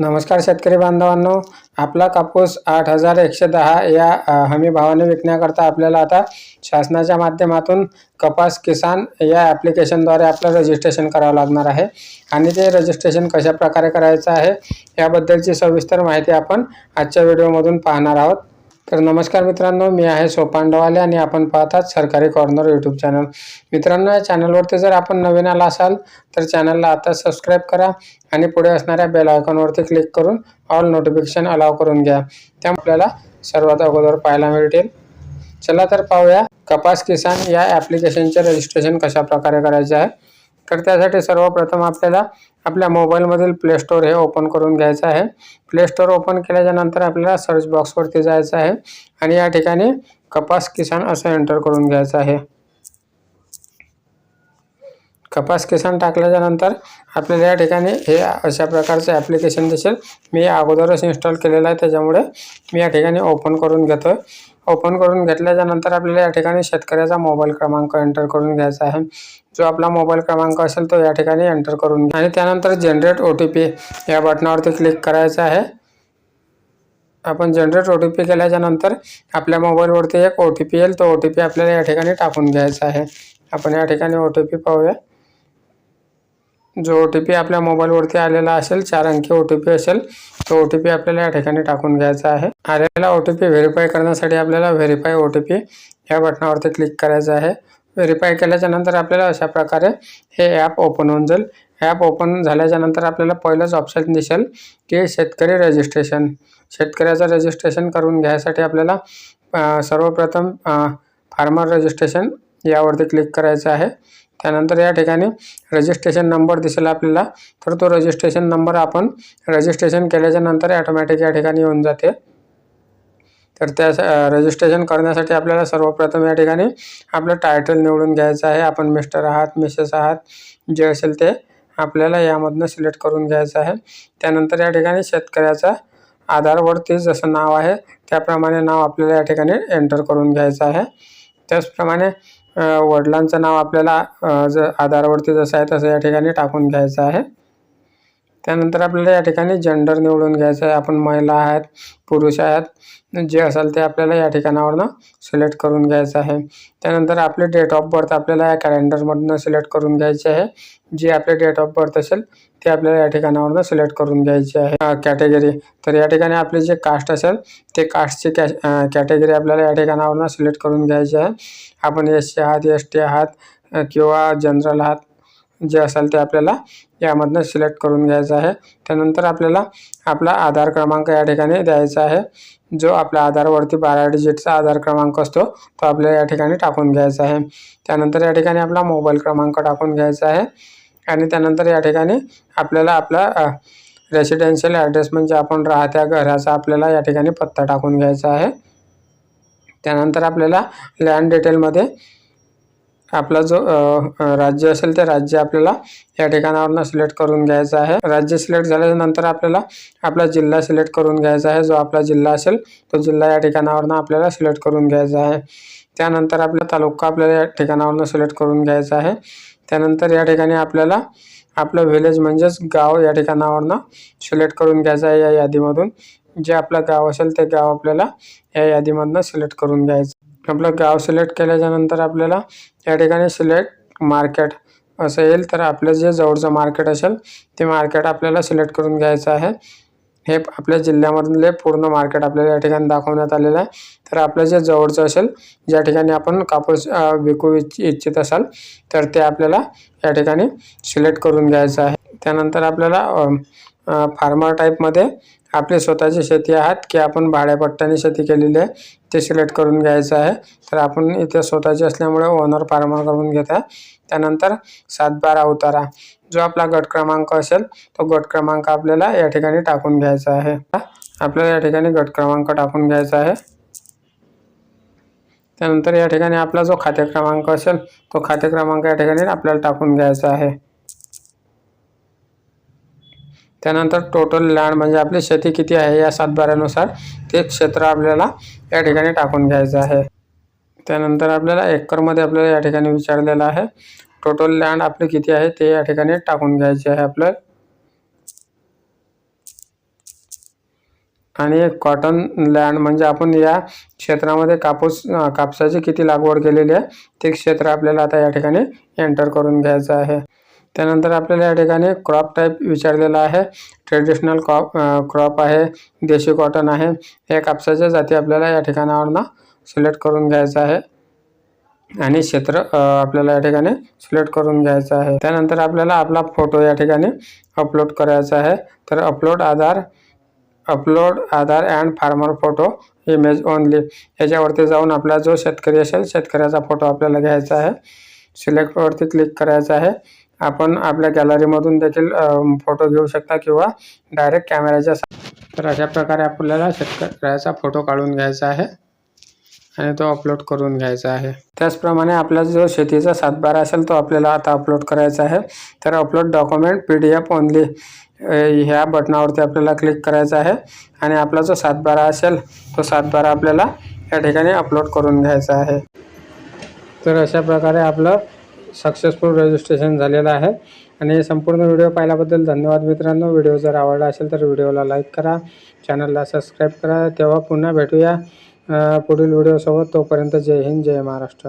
नमस्कार शेतकरी बांधवांनो. आपला कापूस आठ हजार एकशे दहा या हमी भावाने विकण्याकरता आपल्याला आता शासनाच्या माध्यमातून कपास किसान या ॲप्लिकेशनद्वारे आपलं रजिस्ट्रेशन करावं लागणार आहे. आणि ते रजिस्ट्रेशन कशा प्रकारे करायचं आहे याबद्दलची सविस्तर माहिती आपण आजच्या व्हिडिओमधून पाहणार आहोत. तर नमस्कार मित्रांनो मी आहे सोपांडवाले आणि आपण पाहतात सरकारी कॉर्नर यूट्यूब चॅनल मित्रांनो या चॅनलवरती जर आपण नवीन आला असाल तर चॅनलला आता सबस्क्राईब करा आणि पुढे असणाऱ्या बेल आयकॉनवरती क्लिक करून ऑल नोटिफिकेशन अलाव करून घ्या. त्या आपल्याला सर्वात अगोदर पाहायला मिळतील. चला तर पाहूया कपास किसान या ॲप्लिकेशनचे रजिस्ट्रेशन कशा प्रकारे करायचे आहे. तर त्यासाठी सर्वप्रथम आपल्याला आपल्या मोबाईलमधील प्ले स्टोअर हे ओपन करून घ्यायचं आहे. प्ले स्टोअर ओपन केल्याच्यानंतर आपल्याला सर्च बॉक्सवरती जायचं आहे आणि या ठिकाणी कपास किसान असं एंटर करून घ्यायचं आहे. कपास किसान टाकल्याच्यानंतर आपल्याला या ठिकाणी हे अशा प्रकारचं ॲप्लिकेशन दिसेल. मी अगोदरच इन्स्टॉल केलेलं आहे त्याच्यामुळे मी या ठिकाणी ओपन करून घेतो आहे ओपन करून घेतल्याच्या नंतर आपल्याला या ठिकाणी शेतकऱ्याचा मोबाईल क्रमांक एंटर करून घ्यायचा आहे. जो आपला मोबाईल क्रमांक असेल तो या ठिकाणी एंटर करून घ्या. आणि त्यानंतर जनरेट ओ टी पी या बटनावरती क्लिक करायचं आहे. आपण जनरेट ओ टी पी केल्याच्यानंतर आपल्या मोबाईलवरती एक ओ टी पी येईल. तो ओ टी पी आपल्याला या ठिकाणी टाकून घ्यायचा आहे. आपण या ठिकाणी ओ टी पी पाहूया. जो ओ टी पी आपल्या मोबाईलवरती आलेला असेल चार अंकी ओ टी पी असेल तो ओ टी पी आपल्याला या ठिकाणी टाकून घ्यायचा आहे. आलेला ओ टी पी व्हेरीफाय करण्यासाठी आपल्याला व्हेरीफाय ओ टी पी या बटनावरती क्लिक करायचं आहे. व्हेरीफाय केल्याच्यानंतर आपल्याला अशा प्रकारे हे ॲप ओपन होऊन जाईल. ॲप ओपन झाल्याच्यानंतर आपल्याला पहिलंच ऑप्शन दिसेल की शेतकरी रजिस्ट्रेशन शेतकऱ्याचं रजिस्ट्रेशन करून घ्यायसाठी आपल्याला सर्वप्रथम फार्मर रजिस्ट्रेशन यावरती क्लिक करायचं आहे. त्यानंतर या ठिकाणी रजिस्ट्रेशन नंबर दिसेल आपल्याला. तर तो रजिस्ट्रेशन नंबर आपण रजिस्ट्रेशन केल्याच्यानंतर ॲटोमॅटिक या ठिकाणी येऊन जाते. तर त्या रजिस्ट्रेशन करण्यासाठी आपल्याला सर्वप्रथम या ठिकाणी आपलं टायटल निवडून घ्यायचं आहे. आपण मिस्टर आहात मिसेस आहात जे असेल ते आपल्याला यामधनं सिलेक्ट करून घ्यायचं आहे. त्यानंतर या ठिकाणी शेतकऱ्याचा आधारवरती जसं नाव आहे त्याप्रमाणे नाव आपल्याला या ठिकाणी एंटर करून घ्यायचं आहे. त्याचप्रमाणे वडिलांचं नाव आपल्याला ज आधारवरती जसं आहे तसं या ठिकाणी टाकून घ्यायचं आहे. त्यानंतर आपल्याला या ठिकाणी जेंडर निवडून घ्यायचं आहे. आपण महिला आहेत पुरुष आहेत जे असेल ते आपल्याला या ठिकाणावरनं सिलेक्ट करून घ्यायचं आहे. त्यानंतर आपले डेट ऑफ बर्थ आपल्याला या कॅलेंडरमधनं सिलेक्ट करून घ्यायचे आहे. जी आपले डेट ऑफ बर्थ असेल ते आपल्याला या ठिकाणावरनं सिलेक्ट करून घ्यायची आहे. कॅटेगरी तर या ठिकाणी आपली जे कास्ट असेल ते कास्टची कॅ कॅटेगरी आपल्याला या ठिकाणावरनं सिलेक्ट करून घ्यायची आहे. आपण एस सी आहात एस टी आहात किंवा जनरल आहात जे असेल ते आपल्याला यामधनं सिलेक्ट करून घ्यायचं आहे. त्यानंतर आपल्याला आपला आधार क्रमांक या ठिकाणी द्यायचा आहे. जो आपल्या आधारवरती बारा डिजिटचा आधार क्रमांक असतो तो आपल्याला या ठिकाणी टाकून घ्यायचा आहे. त्यानंतर या ठिकाणी आपला मोबाईल क्रमांक टाकून घ्यायचा आहे. आणि त्यानंतर या ठिकाणी आपल्याला आपला रेसिडेन्शियल ॲड्रेस म्हणजे आपण राहत्या घराचा आपल्याला या ठिकाणी पत्ता टाकून घ्यायचा आहे. त्यानंतर आपल्याला लँड डिटेलमध्ये आपला जो राज्य असेल ते राज्य आपल्याला या ठिकाणावरनं सिलेक्ट करून घ्यायचं आहे. राज्य सिलेक्ट झाल्यानंतर आपल्याला आपला जिल्हा सिलेक्ट करून घ्यायचा आहे. जो आपला जिल्हा असेल तो जिल्हा या ठिकाणावरनं आपल्याला सिलेक्ट करून घ्यायचा आहे. त्यानंतर आपला तालुका आपल्याला या ठिकाणावरनं सिलेक्ट करून घ्यायचा आहे. त्यानंतर या ठिकाणी आपल्याला आपलं व्हिलेज म्हणजेच गाव या ठिकाणावरनं सिलेक्ट करून घ्यायचं आहे या यादीमधून. जे आपलं गाव असेल ते गाव आपल्याला या यादीमधनं सिलेक्ट करून घ्यायचं आपलं गाव सिलेक्ट केल्याच्यानंतर आपल्याला या ठिकाणी सिलेक्ट मार्केट असं येईल. तर आपलं जे जवळचं मार्केट असेल ते मार्केट आपल्याला सिलेक्ट करून घ्यायचं आहे. हे आपल्या जिल्ह्यामधले पूर्ण मार्केट आपल्याला या ठिकाणी दाखवण्यात आलेलं आहे. तर आपलं जे जवळचं असेल ज्या ठिकाणी आपण कापूस विकू इच्छ इच्छित असाल तर ते आपल्याला या ठिकाणी सिलेक्ट करून घ्यायचं आहे. त्यानंतर आपल्याला फार्मर टाईपमध्ये आपली स्वतःची शेती आहात की आपण भाड्यापट्ट्याने शेती केलेली आहे ते सिलेक्ट करून घ्यायचं आहे. तर आपण इथे स्वतःची असल्यामुळे ओनर फार्मर करून घेत. आहे त्यानंतर सातबारा उतारा. जो आपला गट क्रमांक असेल तो गट क्रमांक आपल्याला या ठिकाणी टाकून घ्यायचा आहे. आपल्याला या ठिकाणी गट क्रमांक टाकून घ्यायचा आहे. त्यानंतर या ठिकाणी आपला जो खाते क्रमांक असेल तो खाते क्रमांक या ठिकाणी आपल्याला टाकून घ्यायचा आहे. त्यानंतर टोटल लँड म्हणजे आपली शेती किती आहे या सातबाऱ्यानुसार ते क्षेत्र आपल्याला या ठिकाणी टाकून घ्यायचं आहे. त्यानंतर आपल्याला एकरमध्ये आपल्याला या ठिकाणी विचारलेलं आहे. टोटल लँड आपले किती आहे ते या ठिकाणी टाकून घ्यायचे आहे आपलं. आणि कॉटन लँड म्हणजे आपण या क्षेत्रामध्ये कापूस कापसाची किती लागवड केलेली आहे ते क्षेत्र आपल्याला आता या ठिकाणी एंटर करून घ्यायचं आहे. त्यानंतर आपल्याला या ठिकाणी क्रॉप टाईप विचारलेला आहे. ट्रेडिशनल क्रॉप क्रॉप आहे. देशी कॉटन आहे. या कापसाच्या जाती आपल्याला या ठिकाणावरनं सिलेक्ट करून घ्यायचं आहे. आणि क्षेत्र आपल्याला या ठिकाणी सिलेक्ट करून घ्यायचं आहे. त्यानंतर आपल्याला आपला फोटो या ठिकाणी अपलोड करायचा आहे. तर upload Aadhaar upload Aadhaar and farmer photo image only याच्यावरती जाऊन आपला जो शेतकरी असेल शेतकऱ्याचा फोटो आपल्याला घ्यायचा आहे. सिलेक्टवरती क्लिक करायचं आहे. आपण आपल्या गॅलरीमधून देखील फोटो घेऊ शकता किंवा डायरेक्ट कॅमेऱ्याच्या तर अशा प्रकारे आपल्याला शेतकऱ्याचा फोटो काढून घ्यायचा आहे आणि तो अपलोड करून घ्यायचा आहे. त्याचप्रमाणे आपला जो शेतीचा सातबारा असेल तो आपल्याला आता अपलोड करायचा आहे. तर upload document P D F only ह्या बटनावरती आपल्याला क्लिक करायचं आहे. आणि आपला जो सातबारा असेल तो सातबारा आपल्याला या ठिकाणी अपलोड करून घ्यायचा आहे. तर अशा प्रकारे आपलं सक्सेसफुल रजिस्ट्रेशन झालेलं आहे. आणि हे संपूर्ण व्हिडिओ पाहिल्याबद्दल धन्यवाद मित्रांनो. व्हिडिओ जर आवडला असेल तर व्हिडिओला लाईक करा. चॅनलला सबस्क्राईब करा. तेव्हा पुन्हा भेटूया. पुढील व्हिडिओसोबत तोपर्यंत जय हिंद जय महाराष्ट्र.